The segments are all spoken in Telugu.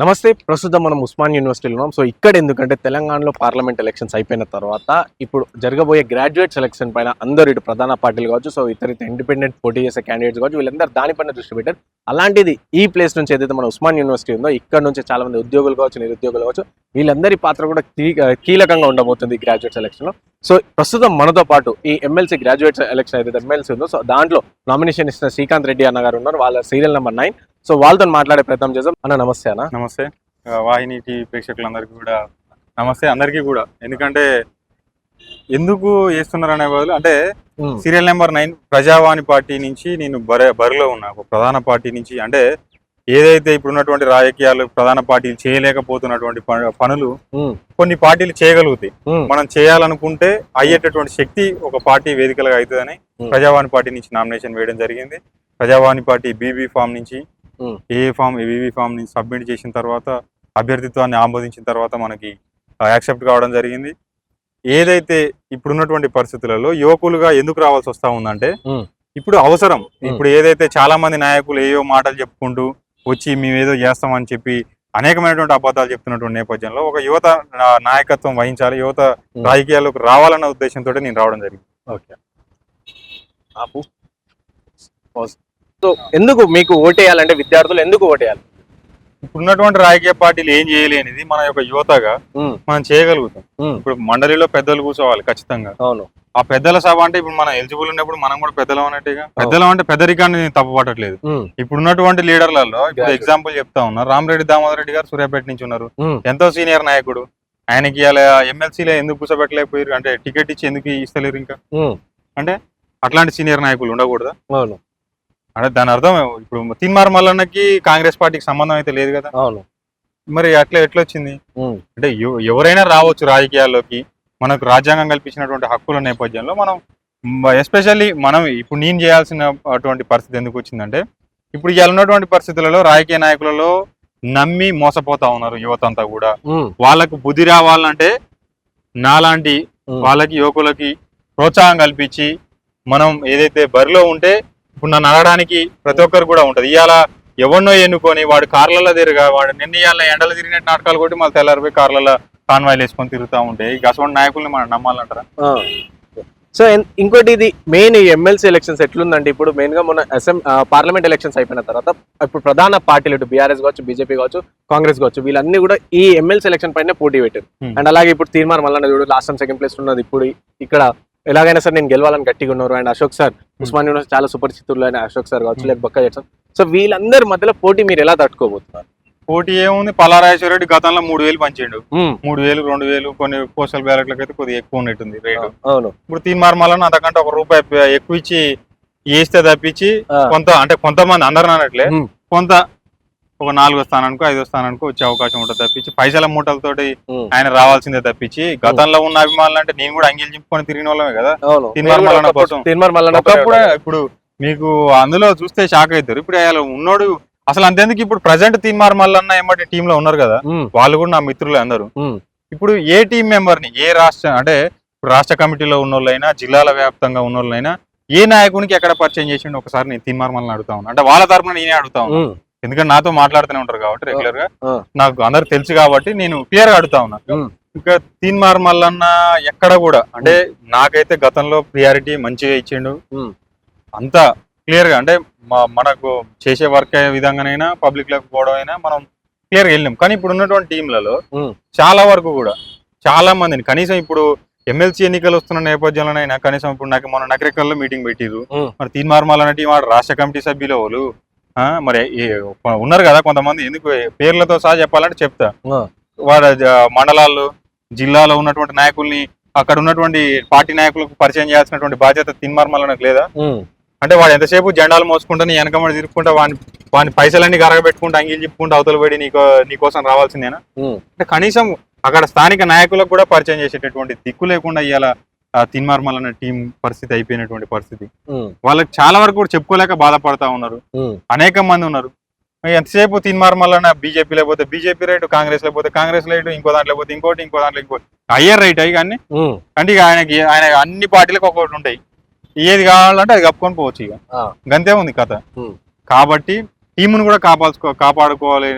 నమస్తే ప్రస్తుతం మనం ఉస్మాన్ యూనివర్సిటీలో ఉన్నాం. సో ఇక్కడ ఎందుకంటే తెలంగాణలో పార్లమెంట్ ఎలక్షన్స్ అయిపోయిన తర్వాత ఇప్పుడు జరగబోయే గ్రాడ్యుయేట్ సెలక్షన్ పైన అందరు ఇటు ప్రధాన పార్టీలు కావచ్చు సో ఇతర ఇండిపెండెంట్ పోటీ చేసే క్యాండిడేట్స్ కావచ్చు వీళ్ళందరూ దానిపైన దృష్టి పెట్టారు. అలాంటిది ఈ ప్లేస్ నుంచి ఏదైతే మన ఉస్మాన్ యూనివర్సిటీ ఉందో ఇక్కడ నుంచి చాలా మంది ఉద్యోగులు కావచ్చు నిరుద్యోగులు కావచ్చు వీళ్ళందరి పాత్ర కూడా కీలకంగా ఉండబోతుంది గ్రాడ్యుయేట్ సెలక్షన్లో. సో ప్రస్తుతం మనతో పాటు ఈ ఎమ్మెల్సీ గ్రాడ్యుయేట్ ఎలక్షన్ ఏదైతే ఎమ్మెల్సీ ఉందో సో దాంట్లో నామినేషన్ ఇస్తున్న శ్రీకాంత్ రెడ్డి అన్న గారు ఉన్నారు. వాళ్ళ సీరియల్ నెంబర్ నైన్. సో వాళ్ళతో మాట్లాడే ప్రయత్నం చేద్దాం. అన్న నమస్తే అన్న. నమస్తే. వాహిని టీవీ ప్రేక్షకులందరికీ కూడా నమస్తే అందరికీ కూడా. ఎందుకంటే ఎందుకు చేస్తున్నారు అనే బదులు అంటే serial number nine Prajavani party నుంచి నేను బరి బరిలో ఉన్నా. ఒక ప్రధాన పార్టీ నుంచి అంటే ఏదైతే ఇప్పుడు ఉన్నటువంటి రాజకీయాలు ప్రధాన పార్టీలు చేయలేకపోతున్నటువంటి పనులు కొన్ని పార్టీలు చేయగలుగుతాయి. మనం చేయాలనుకుంటే అయ్యేటటువంటి శక్తి ఒక పార్టీ వేదికలుగా అవుతుందని. ప్రజావాణి పార్టీ నుంచి నామినేషన్ వేయడం జరిగింది. ప్రజావాణి పార్టీ బీబీ ఫామ్ నుంచి. ఏ ఫామ్ బీబీ ఫామ్ నుంచి సబ్మిట్ చేసిన తర్వాత అభ్యర్థిత్వాన్ని ఆమోదించిన తర్వాత మనకి యాక్సెప్ట్ కావడం జరిగింది. ఏదైతే ఇప్పుడున్నటువంటి పరిస్థితులలో యువకులుగా ఎందుకు రావాల్సి వస్తా ఉందంటే. ఇప్పుడు అవసరం. ఇప్పుడు ఏదైతే చాలా మంది నాయకులు ఏయో మాటలు చెప్పుకుంటూ వచ్చి మేము ఏదో చేస్తామని చెప్పి అనేకమైనటువంటి అబద్ధాలు చెప్తున్నటువంటి నేపథ్యంలో ఒక యువత నా- నాయకత్వం వహించాలి యువత రాజకీయాల్లోకి రావాలన్న ఉద్దేశంతో నేను రావడం జరిగింది. ఓకే. సో ఎందుకు మీకు ఓటేయాలంటే విద్యార్థులు ఎందుకు ఓటేయాలి? ఇప్పుడున్నటువంటి రాజకీయ పార్టీలు ఏం చేయలేనిది మన యొక్క యువతగా మనం చేయగలుగుతాం. ఇప్పుడు మండలిలో పెద్దలు కూర్చోవాలి ఖచ్చితంగా. అవును. ఆ పెద్దల సభ అంటే ఇప్పుడు మనం ఎలిజిబుల్ ఉన్నప్పుడు మనం కూడా పెద్దలం అన్నట్టుగా పెద్దలం అంటే పెద్దరికాన్ని నేను తప్పుపట్టట్లేదు. ఉమ్, ఇప్పుడున్నటువంటి లీడర్లలో ఇప్పుడు. ఎగ్జాంపుల్ చెప్తా ఉన్నా రామరెడ్డి దామోదర్ రెడ్డి గారు సూర్యాపేట నుంచి ఉన్నారు. ఎంతో సీనియర్ నాయకుడు. ఆయనకి ఇలా ఎమ్మెల్సీలో ఎందుకు కూర్చోబెట్టలేకపోయారు? అంటే టికెట్ ఇచ్చి ఎందుకు ఇస్తలేరు ఇంకా? ఉమ్, అట్లాంటి సీనియర్ నాయకులు ఉండకూడదా? అంటే దాని అర్థం ఇప్పుడు తిన్మార్ మల్లన్నకి కాంగ్రెస్ పార్టీకి సంబంధం అయితే లేదు కదా. అవును. మరి అట్లా ఎట్లా వచ్చింది అంటే ఎవ- ఎవరైనా రావచ్చు రాజకీయాల్లోకి మనకు రాజ్యాంగం కల్పించినటువంటి హక్కుల నేపథ్యంలో మనం ఎస్పెషల్లీ మనం ఇప్పుడు నేను చేయాల్సిన అటువంటి పరిస్థితి ఎందుకు వచ్చిందంటే ఇప్పుడు ఇవాళ ఉన్నటువంటి పరిస్థితులలో రాజకీయ నాయకులలో నమ్మి మోసపోతా ఉన్నారు యువత అంతా కూడా. వాళ్ళకు బుద్ధి రావాలంటే నాలాంటి వాళ్ళకి యువకులకి ప్రోత్సాహం కల్పించి మనం ఏదైతే బరిలో ఉంటే ఇప్పుడు నన్ను అడగడానికి ప్రతి ఒక్కరు కూడా ఉంటది ఇవాళ ఎవరినో ఎన్నుకొని వాడు కార్లలో తిరగా వాడు నిన్న ఇవాళ ఎండలు తిరిగినట్టు నాటకాలు కొట్టి మళ్ళీ తెల్లారిపోయి కార్లలో కాన్వాయిలు వేసుకొని తిరుగుతూ ఉంటే ఈ అటువంటి నాయకుల్ని మనం నమ్మాలంటారా. సో ఇంకోటి ఇది మెయిన్ ఈ ఎమ్మెల్సీ ఎలక్షన్స్ ఎట్లుందంటే ఇప్పుడు మెయిన్గా మన అసెంబ్లీ పార్లమెంట్ ఎలక్షన్స్ అయిపోయిన తర్వాత ఇప్పుడు ప్రధాన పార్టీలు ఇటు బీఆర్ఎస్ కావచ్చు బీజేపీ కావచ్చు కాంగ్రెస్ కావచ్చు వీళ్ళన్నీ కూడా ఈ ఎమ్మెల్సీ ఎలక్షన్ పైన పోటీ పెట్టారు Hmm. అండ్ అలాగే ఇప్పుడు తీర్మానం మళ్ళీ చూడు లాస్ట్ టైం సెకండ్ ప్లేస్ ఉన్నది ఇప్పుడు ఇక్కడ ఎలాగైనా సరే నేను గెలవాలని గట్టిగా ఉన్నారు and Ashok sir Osman university చాలా సుపరిచితులు అయిన అశోక్ సార్ కావచ్చు Hmm. లేక బొక్క చేస్తాం సో వీళ్ళందరి మధ్యలో పోటీ మీరు ఎలా తట్టుకోబోతున్నారు పోటీ ఏముంది పల్లారాజేశ్వర రెడ్డి గతంలో మూడు వేలు పంచిండు Hmm. మూడు వేలు రెండు వేలు కొన్ని పోస్టల్ బ్యాలెట్లకు అయితే కొద్దిగా ఎక్కువ ఉన్నట్టుంది రేటు అవును ఇప్పుడు తీన్ మళ్ళీ అంతకంటే ఒక రూపాయి ఎక్కువ ఇచ్చి వేస్తే తప్పించి. కొంత అంటే కొంతమంది అందరు అన్నట్లే Hmm. కొంత ఒక నాలుగో స్థానానికి ఐదో స్థానానికి వచ్చే అవకాశం ఉంటుంది తప్పించి పైసల మూటలతోటి. ఆయన రావాల్సిందే తప్పించి గతంలో ఉన్న అభిమానులు అంటే నేను కూడా అంగీలు చింపుకొని తిరిగిన వాళ్ళమే కదా కోసం. ఒకప్పుడు ఇప్పుడు మీకు అందులో చూస్తే షాక్ అవుతారు ఇప్పుడు ఆయన ఉన్నోడు అసలు అంతేందుకు ఇప్పుడు ప్రజెంట్ తీన్మార్ మల్లన్న ఏమంటే టీమ్లో ఉన్నారు కదా. వాళ్ళు కూడా నా మిత్రులే అందరూ. ఇప్పుడు ఏ టీం మెంబర్ని ఏ రాష్ట్ర అంటే ఇప్పుడు రాష్ట్ర కమిటీలో ఉన్నోళ్ళైనా జిల్లాల వ్యాప్తంగా ఉన్నోళ్ళైనా ఏ నాయకునికి ఎక్కడ పరిచయం చేసిండు ఒకసారి నేను తీన్మార్ మల్లన్న అడుగుతా ఉన్నా అంటే వాళ్ళ తరపున నేనే అడుగుతా ఉన్నా Hmm. ఎందుకంటే నాతో మాట్లాడుతూనే ఉంటారు కాబట్టి రెగ్యులర్గా. నాకు అందరు తెలుసు కాబట్టి నేను క్లియర్గా అడుగుతా ఉన్నా. ఇంకా తీన్మార్ మల్లన్న ఎక్కడ కూడా అంటే నాకైతే గతంలో ప్రియారిటీ మంచిగా ఇచ్చిండు. అంతా క్లియర్గా అంటే మనకు చేసే వర్క్ విధంగానైనా పబ్లిక్లోకి పోవడం అయినా మనం క్లియర్గా వెళ్ళినాం కానీ ఇప్పుడు ఉన్నటువంటి టీంలలో. చాలా వరకు కూడా చాలా మందిని కనీసం ఇప్పుడు ఎమ్మెల్సీ ఎన్నికలు వస్తున్న నేపథ్యంలోనైనా కనీసం ఇప్పుడు నాకు మన నకరికల్లో మీటింగ్ పెట్టిరు Hmm. మరి తీన్మార్ మల్లన్న టీం వాడు రాష్ట్ర కమిటీ సభ్యులు వాళ్ళు మరి ఉన్నారు కదా కొంతమంది ఎందుకు పేర్లతో సహా చెప్పాలంటే చెప్తా. వాడు మండలాల్లో జిల్లాలో ఉన్నటువంటి నాయకుల్ని అక్కడ ఉన్నటువంటి పార్టీ నాయకులకు పరిచయం చేయాల్సినటువంటి బాధ్యత తిన్మార్మలకు లేదా. అంటే వాడు ఎంతసేపు జెండాలు మోసుకుంటా నీ వెనకమడి తిరుక్కుంటా వాని వాని పైసలన్నీ గరగబెట్టుకుంటా అంగీలు చెప్పుకుంటా అవతల పడి నీకో నీకోసం రావాల్సిందేనా. అంటే కనీసం అక్కడ స్థానిక నాయకులకు కూడా పరిచయం చేసేటటువంటి దిక్కు లేకుండా ఇవాళ తిన్మార్మల్ అనే టీం పరిస్థితి అయిపోయినటువంటి పరిస్థితి. వాళ్ళకి చాలా వరకు కూడా చెప్పుకోలేక బాధపడతా ఉన్నారు. అనేక మంది ఉన్నారు ఎంతసేపు తిన్మార్మల్ బీజేపీ లేకపోతే బీజేపీ రైట్ కాంగ్రెస్ లేకపోతే కాంగ్రెస్ రైట్ ఇంకో దాంట్లో లేకపోతే ఇంకోటి ఇంకో దాంట్లో ఇంకోటి అయ్యర్ రైట్ అయ్యి కానీ. అంటే ఇక ఆయనకి ఆయన అన్ని పార్టీలకు ఒక్కొక్కటి ఉంటాయి ఏది కావాలంటే అది కప్పుకొని పోవచ్చు ఇక. గంతే ఉంది కథ. కాబట్టి టీమును కూడా కాపాడుకో కాపాడుకోవాలి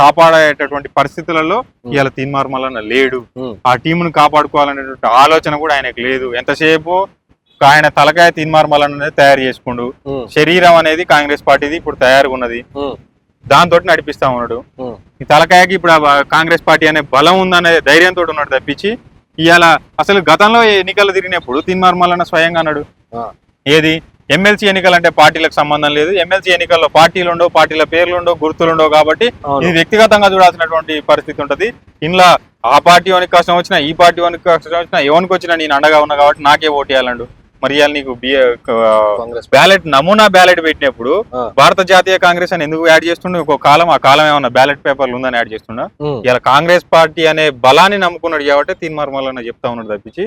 కాపాడేటటువంటి పరిస్థితులలో ఇవాళ తీన్మార్ మల్లన్న లేడు. ఆ టీమును కాపాడుకోవాలనేటువంటి ఆలోచన కూడా ఆయనకు లేదు. ఎంతసేపు ఆయన తలకాయ తీన్మార్ మల్లన్న తయారు చేసుకుండు. శరీరం అనేది కాంగ్రెస్ పార్టీది ఇప్పుడు తయారుగా ఉన్నది దాంతో నడిపిస్తా ఉన్నాడు. ఈ తలకాయకి ఇప్పుడు కాంగ్రెస్ పార్టీ అనే బలం ఉందనే ధైర్యంతో ఉన్నాడు తప్పించి ఇవాళ అసలు గతంలో ఎన్నికలు తిరిగినప్పుడు తీన్మార్ మల్లన్న స్వయంగా అన్నాడు. ఏది? ఎమ్మెల్సీ ఎన్నికలు అంటే పార్టీలకు సంబంధం లేదు. ఎమ్మెల్సీ ఎన్నికల్లో పార్టీలు ఉండవు పార్టీల పేర్లు ఉండవు గుర్తులు ఉండవు కాబట్టి. ఇది వ్యక్తిగతంగా చూడాల్సినటువంటి పరిస్థితి ఉంటది. ఇంట్లో ఆ పార్టీ వానికి కష్టం వచ్చినా ఈ పార్టీ వానికి కష్టం వచ్చినా ఎవరికి వచ్చినా నేను అండగా ఉన్నా కాబట్టి నాకే ఓటు వేయాలండు మరి ఇవాళ నీకు బ్యాలెట్ నమూనా బ్యాలెట్ పెట్టినప్పుడు. భారత జాతీయ కాంగ్రెస్ అని ఎందుకు యాడ్ చేస్తుండే? ఒక కాలం ఆ కాలం ఏమన్నా బ్యాలెట్ పేపర్లు ఉందని యాడ్ చేస్తుండ? ఉమ్, ఇలా కాంగ్రెస్ పార్టీ అనే బలాన్ని నమ్ముకున్నాడు కాబట్టి తీన్మార్ మల్లన్న చెప్తా ఉన్నాడు తప్పించి.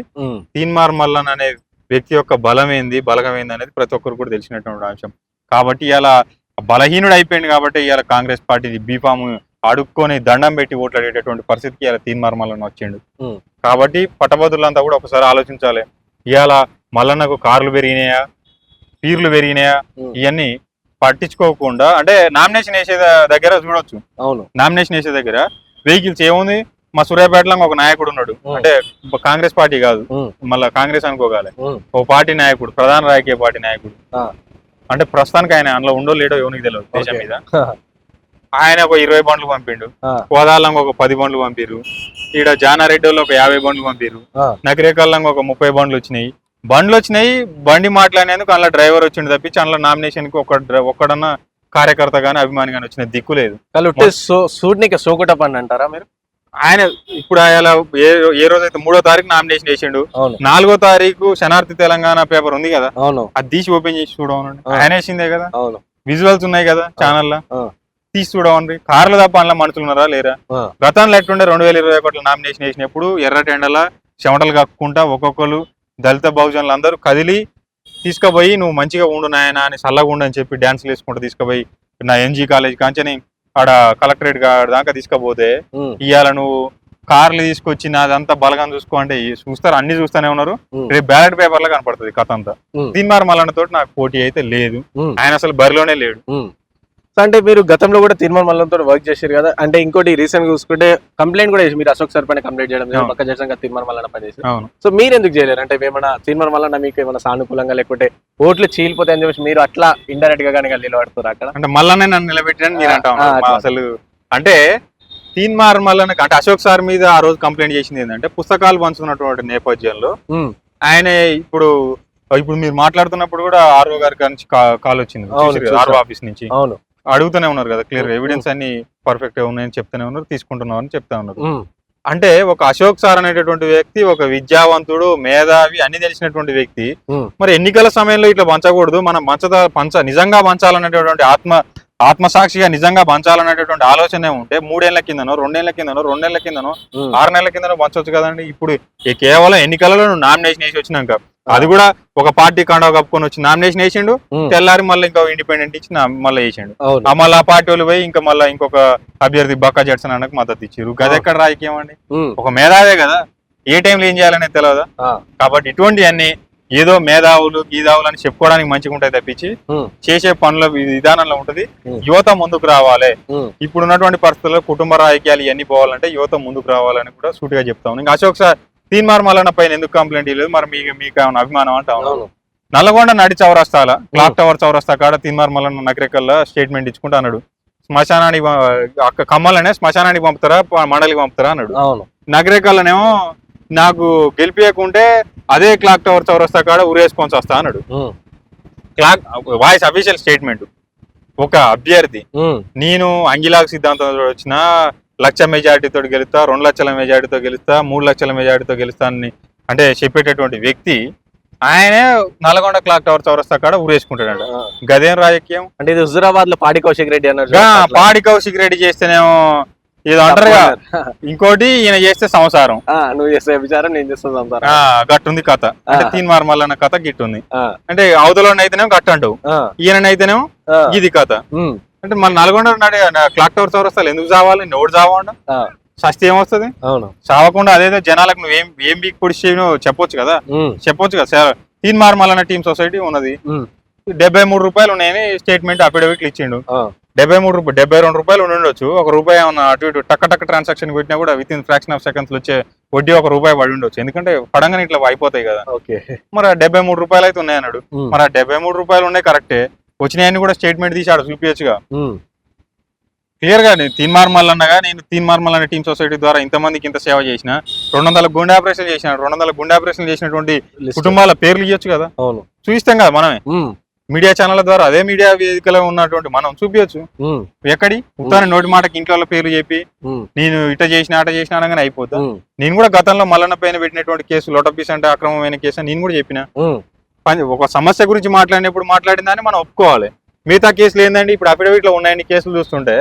తీన్మార్ మల్లన్ అనే వ్యక్తి యొక్క బలం ఏంది బలగం ఏంది అనేది ప్రతి ఒక్కరు కూడా తెలిసినటువంటి అంశం. కాబట్టి ఇలా బలహీనుడు అయిపోయింది కాబట్టి ఇవాళ కాంగ్రెస్ పార్టీ బీఫామ్ అడుక్కొని దండం పెట్టి ఓట్లాడేటటువంటి పరిస్థితికి ఇలా తీన్మార్ మల్లన్న వచ్చిండు. కాబట్టి పట్టభద్రులంతా కూడా ఒకసారి ఆలోచించాలి. ఇవాళ మల్లన్నకు కార్లు పెరిగినాయా పీర్లు పెరిగినాయా ఇవన్నీ పట్టించుకోకుండా అంటే నామినేషన్ వేసే దగ్గర చూడొచ్చు. అవును. నామినేషన్ వేసే దగ్గర వెహికల్స్ ఏముంది? మా సూర్యాపేటలో ఒక నాయకుడు ఉన్నాడు. అంటే కాంగ్రెస్ పార్టీ కాదు. మళ్ళా కాంగ్రెస్ అనుకోగాలి. ఓ పార్టీ నాయకుడు ప్రధాన రాజకీయ పార్టీ నాయకుడు. అంటే ప్రస్తుతానికి ఆయన అందులో ఉండో లేడో ఎవరికి తెలియదు దేశం. మీద. ఆయన ఒక ఇరవై బండ్లు పంపిండు. కోదాలంగా ఒక పది బండ్లు పంపిరు ఈడ జానారెడ్డి వాళ్ళు ఒక యాభై బండ్లు పంపిరు నకిరేకల్లంగా ఒక ముప్పై బండ్లు వచ్చినాయి. బండ్లు వచ్చినాయి బండి మాట్లాడినందుకు అందులో డ్రైవర్ వచ్చిండు తప్పించి అందులో నామినేషన్కి ఒక ఒక్కడన్నా కార్యకర్త గానీ అభిమాని గానీ వచ్చిన దిక్కు లేదు. వాళ్ళు ఉట్టే సో సూట్నికి సోకుట పండి అంటారా మీరు? ఆయన ఇప్పుడు ఆయన ఏ ఏ రోజైతే మూడో తారీఖు నామినేషన్ వేసిండు నాలుగో తారీఖు శనార్థి తెలంగాణ పేపర్ ఉంది కదా అది తీసి ఓపెన్ చేసి చూడమనండి. ఆ. ఆయన వేసిందే కదా విజువల్స్ ఉన్నాయి కదా ఛానల్లో. తీసి చూడమండి కార్లు తప్ప అందులో మనుషులు ఉన్నారా లేరా? గతంలో ఎట్లుండే రెండు వేల ఇరవై ఒకటిలో నామినేషన్ వేసినప్పుడు ఎర్రటి ఎండల చెమటలు కక్కుంటా ఒక్కొక్కరు దళిత బహుజనులు అందరూ కదిలి తీసుకుపోయి నువ్వు మంచిగా ఉండు నాయన అని చల్లగా ఉండు అని చెప్పి డ్యాన్స్లు వేసుకుంటూ తీసుకుపోయి నా ఎన్జీ కాలేజ్ కాంచని ఆడ కలెక్టరేట్ దాకా తీసుకుపోతే ఇవాళ నువ్వు కార్లు తీసుకొచ్చి నాదంతా బలగం చూసుకో అంటే చూస్తారు అన్ని చూస్తూనే ఉన్నారు. రేపు బ్యాలెట్ పేపర్లో కనపడుతుంది కథ అంతా. ఉమ్, తీన్మార్ మల్లన్న తోటి నాకు పోటీ అయితే లేదు. ఆయన అసలు బరిలోనే లేడు. అంటే మీరు గతంలో కూడా తీర్మాన్ మల్లంతో వర్క్ చేశారు కదా. అంటే ఇంకోటి రీసెంట్గా చూసుకుంటే కంప్లైంట్ కూడా చేసి మీరు అశోక్ సార్ పైన కంప్లైంట్ చేయడం. పక్క చేసిన తీర్మాన్ మల్లన్న పని చేసి సో మీరు ఎందుకు చేయలేరు? అంటే ఏమైనా తీర్మాన్ మల్లన్న మీకు ఏమైనా సానుకూలంగా లేకుంటే ఓట్లు చీలిపోతాయి అని చెప్పేసి మీరు అట్లా ఇండైరెక్ట్గా కానీ నిలబడుతారు అక్కడ? అంటే మల్లనే నన్ను. మా అట్లా. అసలు అంటే తీన్మార్ మల్లన్న అంటే అశోక్ సార్ మీద ఆ రోజు కంప్లైంట్ చేసింది ఏంటంటే పుస్తకాలు పంచుతున్నటువంటి నేపథ్యంలో ఆయన ఇప్పుడు ఇప్పుడు మీరు మాట్లాడుతున్నప్పుడు కూడా ఆర్ఓ గారి నుంచి కాల్ వచ్చింది. చూసా. ఆర్ఓ ఆఫీస్ నుంచి. అవును. అడుగుతూనే ఉన్నారు కదా క్లియర్ ఎవిడెన్స్ అన్ని పర్ఫెక్ట్గా ఉన్నాయని చెప్తూనే ఉన్నారు తీసుకుంటున్నాం అని చెప్తా ఉన్నారు. అంటే ఒక అశోక్ సార్ అనేటటువంటి వ్యక్తి ఒక విద్యావంతుడు మేధావి అన్ని తెలిసినటువంటి వ్యక్తి మరి ఎన్నికల సమయంలో ఇట్లా పంచకూడదు మనం పంచద పంచ నిజంగా పంచాలనేటటువంటి ఆత్మ ఆత్మసాక్షిగా నిజంగా పంచాలనేటటువంటి ఆలోచనే ఉంటే మూడేళ్ళ కిందనో రెండేళ్ళ కిందనో రెండేళ్ళ కిందనో ఆరు నెలల కిందనో పంచవచ్చు కదండి. ఇప్పుడు కేవలం ఎన్నికలలో నామినేషన్ వేసి వచ్చినాక అది కూడా ఒక పార్టీ కండవ కప్పుకొని వచ్చి నామినేషన్ వేసిండు తెల్లారి మళ్ళీ ఇంకో ఇండిపెండెంట్ ఇచ్చి మళ్ళీ వేసిండు. మళ్ళీ ఆ పార్టీ వాళ్ళు పోయి ఇంకా మళ్ళీ ఇంకొక అభ్యర్థి బక్కా జడ్సన్ అన్నకు మద్దతు ఇచ్చారు గది ఎక్కడ రాజకీయం అండి ఒక మేధావే కదా. ఏ టైంలో ఏం చేయాలనేది తెలియదా కాబట్టి ఇటువంటి అన్ని ఏదో మేధావులు గీదావులు అని చెప్పుకోవడానికి మంచిగా ఉంటాయి తప్పించి చేసే పనుల విధానంలో ఉంటది. యువత ముందుకు రావాలి. ఉమ్, ఇప్పుడు ఉన్నటువంటి పరిస్థితుల్లో కుటుంబ రాజకీయాలు ఇవన్నీ పోవాలంటే యువత ముందుకు రావాలని కూడా సూటిగా చెప్తాం ఇంకా అశోక్ సార్ తీన్మార్ మల్లన్న పైన ఎందుకు కంప్లైంట్ ఇవ్వలేదు మరి మీకు మీకు ఏమైనా అభిమానం అంటే నల్లగొండ నడి చౌరస్తాల క్లాక్ టవర్ చౌరస్తా కాడ తీన్మార్ మల్లన్న నగరికల్లా స్టేట్మెంట్ ఇచ్చుకుంటా అన్నాడు. శ్మశానానికి అక్క కమ్మలనే శ్మశానానికి పంపుతారా మండలికి పంపుతారా అన్నాడు. నగరికల్లానేమో నాకు గెలిపియకుంటే అదే క్లాక్ టవర్ చౌరస్తా కాడ ఉరేసుకొని వస్తా అన్నాడు క్లాక్ వాయిస్ అఫీషియల్ స్టేట్మెంట్. ఒక అభ్యర్థి. నేను అంగిలాగ్ సిద్ధాంతం వచ్చిన లక్ష మెజారిటీతో గెలుస్తా రెండు లక్షల మెజారిటీతో గెలుస్తా మూడు లక్షల మెజారిటీతో గెలుస్తా అని అంటే చెప్పేటటువంటి వ్యక్తి ఆయనే నల్గొండ క్లాక్ టవర్ చౌరస్తా కాడ ఊరేసుకుంటాడు. గదేం రాజకీయం? అంటే ఇది హుజురాబాద్లో పాడి కౌశిక్ రెడ్డి అన్నారు. పాడి కౌశిక్ రెడ్డి చేస్తేనేమో ఏదో అంటారుగా ఇంకోటి ఈయన చేస్తే సంసారం. నువ్వు చేసే విచారం నేను చేస్తాను సంసారం. గట్టుంది కథ. అంటే. తీన్ మార్మల్ కథ గిట్టుంది. అంటే అవతలని అయితేనేమో గట్ట అంటావు ఈయననైతేనేమో ఇది కథ. అంటే మన నల్గొండ నడి క్లాక్ టవర్ చౌరస్తాలు ఎందుకు చావాలి నోడు చావండి ఆ, సస్తి ఏమొస్తుంది? అవును. చావకుండా అదేదో జనాలకు నువ్వు ఏం ఏం బీక్ పొడిచి చేయను చెప్పొచ్చు కదా? చెప్పొచ్చు కదా? సార్ తీన్ మార్మల్ అన్న టీమ్ సొసైటీ ఉన్నది. డెబ్బై మూడు రూపాయలు ఉన్నాయని స్టేట్మెంట్ అఫిడవిట్లు ఇచ్చిండు. డెబ్బై మూడు రూపాయలు డెబ్బై రెండు రూపాయలు ఉండి ఉండొచ్చు ఒక రూపాయి ఏమన్నా అటు ఇటు టక్క టక్క ట్రాన్సాక్షన్ పెట్టినా కూడా with in fraction of seconds వచ్చే వడ్డీ ఒక రూపాయి పడి ఉండొచ్చు. ఎందుకంటే పడంగానే ఇట్లా అయిపోతాయి కదా. ఓకే. మరి ఆ డెబ్బై మూడు రూపాయలు అయితే ఉన్నాయి అన్నాడు మరి ఆ డెబ్బై మూడు రూపాయలు ఉన్నాయి కరెక్టే వచ్చినాయని కూడా స్టేట్మెంట్ ఆడ చూపించచ్చుగా క్లియర్గా నేను తీన్ మార్మల్ అన్నగా నేను తీన్ మార్మల్ అనే టీమ్ సొసైటీ ద్వారా ఇంతమందికి ఇంత సేవ చేసిన రెండు వందల గుండె ఆపరేషన్ చేసిన రెండు వందల గుండె ఆపరేషన్ చేసినటువంటి కుటుంబాల పేర్లు ఇవ్వచ్చు కదా. అవును. చూపిస్తాం కదా మనమే. మీడియా ఛానల్ ద్వారా అదే మీడియా వేదికలో ఉన్నటువంటి మనం చూపించచ్చు ఎక్కడి? ఉత్తాన నోటి మాటకి ఇంట్లో పేర్లు చెప్పి నేను ఇట చేసిన అట చేసిన అనగానే అయిపోతా నేను కూడా గతంలో మల్లన్న పైన పెట్టినటువంటి కేసు లోటపీస్ అంటే అక్రమమైన కేసు అని నేను కూడా చెప్పిన. ఒక సమస్య గురించి మాట్లాడినప్పుడు మాట్లాడిందని మనం ఒప్పుకోవాలి. మిగతా కేసులు ఏంటంటే ఇప్పుడు అఫిడవిట్లో ఉన్నాయని కేసులు చూస్తుంటే.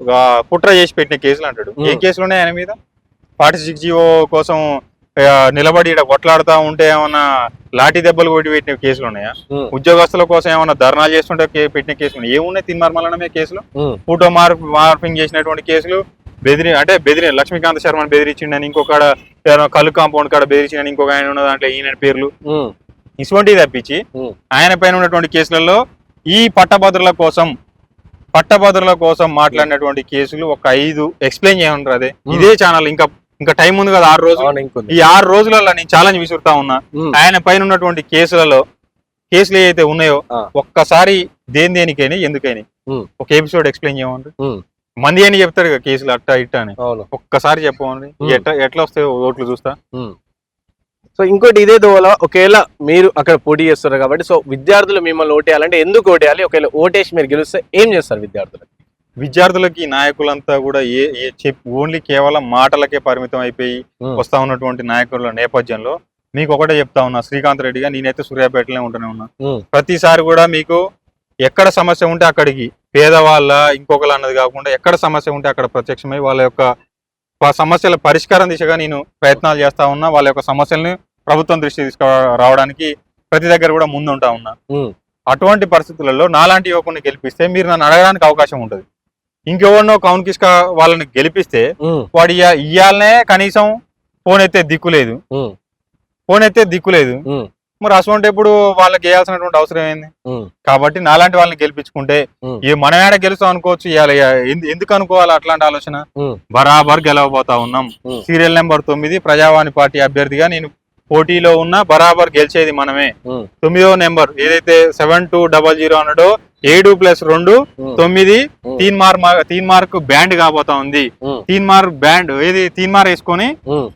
ఒక కుట్ర చేసి పెట్టిన కేసులు అంటాడు. ఏం కేసులు ఉన్నాయి ఆయన మీద? ఫార్టీ సిక్స్ జీవో కోసం నిలబడి ఈడ కొట్లాడుతా ఉంటే ఏమన్నా లాఠీ దెబ్బలు కొట్టి పెట్టిన కేసులు ఉన్నాయా? ఉద్యోగస్తుల కోసం ఏమన్నా ధర్నాలు చేస్తుంటే పెట్టిన కేసులు ఉన్నాయి. ఏమున్నాయి తిన్మార్మలన మీద కేసులు? ఫోటో మార్ప్ మార్పింగ్ చేసినటువంటి కేసులు. బెదిరి అంటే బెదిరి లక్ష్మీకాంత్ శర్మని బెదిరించిండని ఇంకొక కళ్ళు కాంపౌండ్ కాడ బెదిరించిండని ఇంకొక ఆయన ఉన్న దాంట్లో ఈయన పేర్లు. ఇటువంటివి తప్పించి ఆయన పైన ఉన్నటువంటి కేసులలో ఈ పట్టభద్రుల కోసం పట్టభద్రుల కోసం మాట్లాడినటువంటి కేసులు ఒక ఐదు ఎక్స్ప్లెయిన్ చేయమంటారు అదే. ఇదే ఛానల్ ఇంకా ఇంకా టైం ఉంది కదా ఆరు రోజులు. ఈ ఆరు రోజులలో నేను ఛాలెంజ్ విసురుతా ఉన్నా. ఆయన పైన ఉన్నటువంటి కేసులలో కేసులు ఏవైతే ఉన్నాయో. ఒక్కసారి దేని దేనికైనా ఎందుకైనా. ఒక ఎపిసోడ్ ఎక్స్ప్లెయిన్ చేయమంటారు. ఉమ్, మంది అని చెప్తాడు కదా కేసులు అట్టా ఇట్టా అని. ఒక్కసారి చెప్పమండి. ఎట్లా ఎట్లా వస్తాయో ఓట్లు చూస్తా. సో ఇంకోటి ఇదే దోవల ఒకవేళ మీరు అక్కడ పోటీ చేస్తారు కాబట్టి సో విద్యార్థులు మిమ్మల్ని ఓటేయాలంటే ఎందుకు ఓటేయాలి? ఒకవేళ ఓటేసి మీరు గెలిస్తే ఏం చేస్తారు విద్యార్థులు విద్యార్థులకి నాయకులంతా కూడా ఏ ఓన్లీ కేవలం మాటలకే పరిమితం అయిపోయి వస్తా ఉన్నటువంటి నాయకుల నేపథ్యంలో మీకు ఒకటే చెప్తా ఉన్నా శ్రీకాంత్ రెడ్డిగా నేనైతే సూర్యాపేటలో ఉంటూనే ఉన్నా. ప్రతిసారి కూడా మీకు ఎక్కడ సమస్య ఉంటే అక్కడికి పేదవాళ్ళ ఇంకొకరు అన్నది కాకుండా ఎక్కడ సమస్య ఉంటే అక్కడ ప్రత్యక్షమై వాళ్ళ యొక్క సమస్యల పరిష్కారం దిశగా నేను ప్రయత్నాలు చేస్తా ఉన్నా. వాళ్ళ యొక్క సమస్యల్ని ప్రభుత్వం దృష్టి తీసుకు రావడానికి ప్రతి దగ్గర కూడా ముందు ఉంటా ఉన్నా అటువంటి పరిస్థితులలో నాలాంటి యువకుని గెలిపిస్తే మీరు నన్ను అడగడానికి అవకాశం ఉంటుంది. ఇంకెవరినో కౌన్ కిస్క వాళ్ళని గెలిపిస్తే వాడు ఇయ్య- ఇయ్యాలనే కనీసం ఫోన్ ఎత్తే దిక్కు లేదు. ఫోన్ ఎత్తే దిక్కు లేదు. మరి అటువంటి ఇప్పుడు వాళ్ళకి వేయాల్సినటువంటి అవసరం ఏంది? కాబట్టి నాలాంటి వాళ్ళని గెలిపించుకుంటే. ఏ మన ఏడ గెలుస్తాం అనుకోవచ్చు ఎందుకు అనుకోవాలి అట్లాంటి ఆలోచన? బరాబర్ గెలవబోతా ఉన్నాం. సీరియల్ నెంబర్ తొమ్మిది ప్రజావాణి పార్టీ అభ్యర్థిగా నేను పోటీలో ఉన్న బరాబర్ గెలిచేది మనమే. తొమ్మిదో నెంబర్ ఏదైతే సెవెన్ టూ డబల్ జీరో అన్నాడో ఏడు ప్లస్ రెండు తొమ్మిది తీన్ మార్క్ తీన్ మార్క్ బ్యాండ్ కాబోతా ఉంది. తీన్ మార్క్ బ్యాండ్ ఏది? తీన్ మార్ వేసుకొని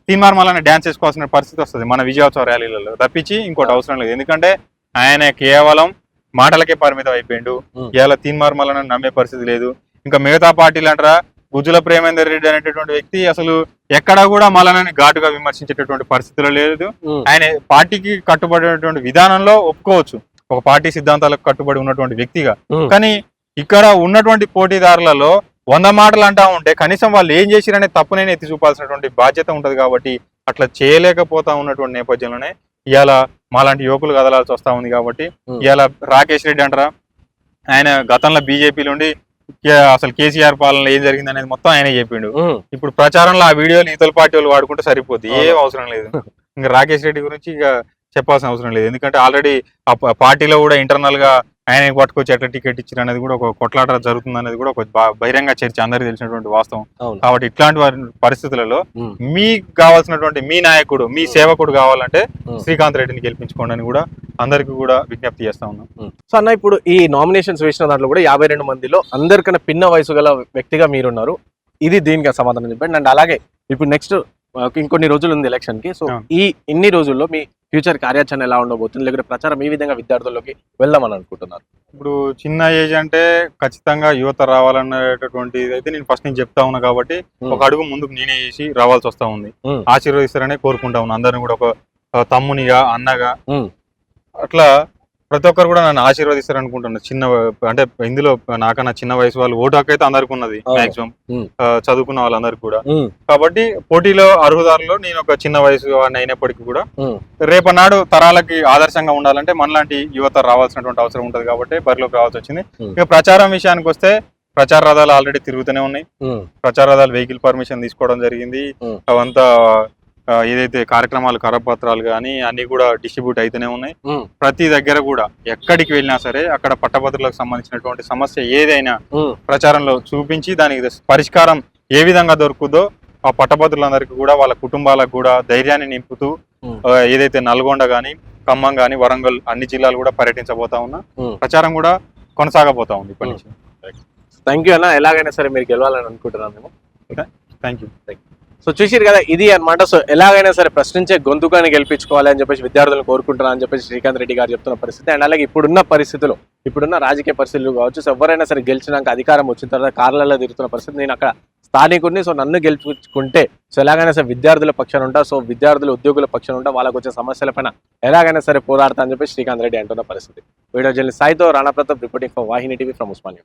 తీన్ మార్ మళ్ళీ డాన్స్ చేసుకోవాల్సిన పరిస్థితి వస్తుంది మన విజయోత్సవ ర్యాలీలలో. తప్పించి ఇంకోటి అవసరం లేదు. ఎందుకంటే ఆయన కేవలం మాటలకే పరిమితం అయిపోయిండు. ఇవాళ తీన్ మార్ మళ్ళీ నమ్మే పరిస్థితి లేదు. ఇంకా మిగతా పార్టీలు అంటారా? గుజ్జుల ప్రేమేందర్ రెడ్డి అనేటటువంటి వ్యక్తి అసలు ఎక్కడా కూడా మళ్ళీ ఘాటుగా విమర్శించేటటువంటి పరిస్థితులు లేదు. ఆయన పార్టీకి కట్టుబడినటువంటి విధానంలో ఒప్పుకోవచ్చు. ఒక పార్టీ సిద్ధాంతాలకు కట్టుబడి ఉన్నటువంటి వ్యక్తిగా. కానీ ఇక్కడ ఉన్నటువంటి పోటీదారులలో వంద మాటలు అంటా ఉంటే కనీసం వాళ్ళు ఏం చేసిరనే తప్పునే ఎత్తి చూపాల్సినటువంటి బాధ్యత ఉంటది కాబట్టి అట్లా చేయలేకపోతా ఉన్నటువంటి నేపథ్యంలోనే ఇవాళ మాలాంటి యువకులు కదలాల్సి వస్తా ఉంది కాబట్టి. ఇవాళ రాకేష్ రెడ్డి అంటారా? ఆయన గతంలో బీజేపీ నుండి కే- అసలు కేసీఆర్ పాలన ఏం జరిగింది అనేది మొత్తం ఆయనే చెప్పిండు. ఇప్పుడు ప్రచారంలో ఆ వీడియోలు ఇతర పార్టీ వాళ్ళు వాడుకుంటే సరిపోద్ది. ఏం. అవసరం లేదు. ఇంకా రాకేష్ రెడ్డి గురించి ఇక చెప్పాల్సిన అవసరం లేదు. ఎందుకంటే ఆల్రెడీ ఆ పార్టీలో కూడా ఇంటర్నల్గా ఆయన పట్టుకొచ్చి ఎట్లా టికెట్ ఇచ్చారు అనేది కూడా ఒక కొట్లాట జరుగుతుంది అనేది కూడా ఒక బహిరంగ చర్చ అందరికీ తెలిసినటువంటి వాస్తవం. కాబట్టి ఇట్లాంటి వారి పరిస్థితులలో మీకు కావాల్సినటువంటి మీ నాయకుడు మీ సేవకుడు కావాలంటే. శ్రీకాంత్ రెడ్డిని గెలిపించుకోండి అని కూడా అందరికీ కూడా విజ్ఞప్తి చేస్తా ఉన్నాం. సో అన్న ఇప్పుడు ఈ నామినేషన్స్ వేసిన దాంట్లో కూడా యాభై రెండు మందిలో అందరికన్నా పిన్న వయసు గల వ్యక్తిగా మీరున్నారు. ఇది దీనికి సమాధానం చెప్పండి. అండ్ అలాగే ఇప్పుడు నెక్స్ట్ ఇంకొన్ని రోజులు ఉంది ఎలక్షన్కి సో. ఈ ఇన్ని రోజుల్లో మీ ఫ్యూచర్ కార్యాచరణ ఎలా ఉండబోతుంది? లేకపోతే ప్రచారం ఈ విధంగా విద్యార్థుల్లోకి వెళ్దామని అనుకుంటున్నారు. ఇప్పుడు చిన్న ఏజ్ అంటే ఖచ్చితంగా యువత రావాలనేటటువంటి అయితే నేను ఫస్ట్ నేను చెప్తా ఉన్నా కాబట్టి ఒక అడుగు ముందుకు నేనే చేసి రావాల్సి వస్తా ఉంది. ఆశీర్వదిస్తారనే కోరుకుంటా ఉన్నా. అందరిని కూడా ఒక తమ్మునిగా అన్నగా అట్లా ప్రతి ఒక్కరు కూడా నన్ను ఆశీర్వదిస్తారు అనుకుంటున్నా చిన్న అంటే ఇందులో నాకన్నా చిన్న వయసు వాళ్ళు ఓటు హక్కు అయితే అందరికి ఉన్నది. మాక్సిమం. చదువుకున్న వాళ్ళందరికీ కూడా. కాబట్టి పోటీలో అర్హుదారులో నేను ఒక చిన్న వయసు అయినప్పటికీ కూడా రేపనాడు తరాలకి ఆదర్శంగా ఉండాలంటే మనలాంటి యువత రావాల్సినటువంటి అవసరం ఉంటది కాబట్టి బరిలోకి రావాల్సి వచ్చింది. ఇక ప్రచారం విషయానికి వస్తే ప్రచార రథాలు ఆల్రెడీ తిరుగుతూనే ఉన్నాయి. ప్రచార రథాలు వెహికల్ పర్మిషన్ తీసుకోవడం జరిగింది. అవంతా ఏదైతే కార్యక్రమాలు కరపత్రాలు కానీ అన్ని కూడా డిస్ట్రిబ్యూట్ అయితేనే ఉన్నాయి. ప్రతి దగ్గర కూడా ఎక్కడికి వెళ్ళినా సరే అక్కడ పట్టభద్రులకు సంబంధించినటువంటి సమస్య ఏదైనా ప్రచారంలో చూపించి దానికి పరిష్కారం ఏ విధంగా దొరుకుతుందో ఆ పట్టభద్రులందరికీ కూడా వాళ్ళ కుటుంబాలకు కూడా ధైర్యాన్ని నింపుతూ ఏదైతే నల్గొండ కానీ ఖమ్మం కానీ వరంగల్ అన్ని జిల్లాలు కూడా పర్యటించబోతా ఉన్నా. ప్రచారం కూడా కొనసాగబోతా ఉంది ఇప్పటి నుంచి. థ్యాంక్ యూ అన్న. ఎలాగైనా సరే మీరు గెలవాలని అనుకుంటున్నాను మేము. థ్యాంక్ యూ సో చూసిరు కదా ఇది అనమాట సో ఎలాగైనా సరే ప్రశ్నించే గొంతుకాన్ని గెలిపించుకోవాలి అని చెప్పేసి విద్యార్థులను కోరుకుంటున్నా అని చెప్పేసి శ్రీకాంత్ రెడ్డి గారు చెప్తున్న పరిస్థితి. అండ్ అలాగే ఇప్పుడున్న పరిస్థితులు ఇప్పుడున్న రాజకీయ పరిస్థితులు కావచ్చు సో ఎవరైనా సరే గెలిచినాక అధికారం వచ్చిన తర్వాత కార్లలో తిరుగుతున్న పరిస్థితి. నేను అక్కడ స్థానికుడిని సో నన్ను గెలిపించుకుంటే సో ఎలాగైనా సరే విద్యార్థుల పక్షాన ఉంటా సో విద్యార్థుల ఉద్యోగుల పక్షాన ఉంటా వాళ్ళకు వచ్చే సమస్యలపైన ఎలాగైనా సరే పోరాడతా అని చెప్పి శ్రీకాంత్ రెడ్డి అంటున్న పరిస్థితి. Video journalist సాయితో Rana Pratap reporting for Vahini TV from Osmania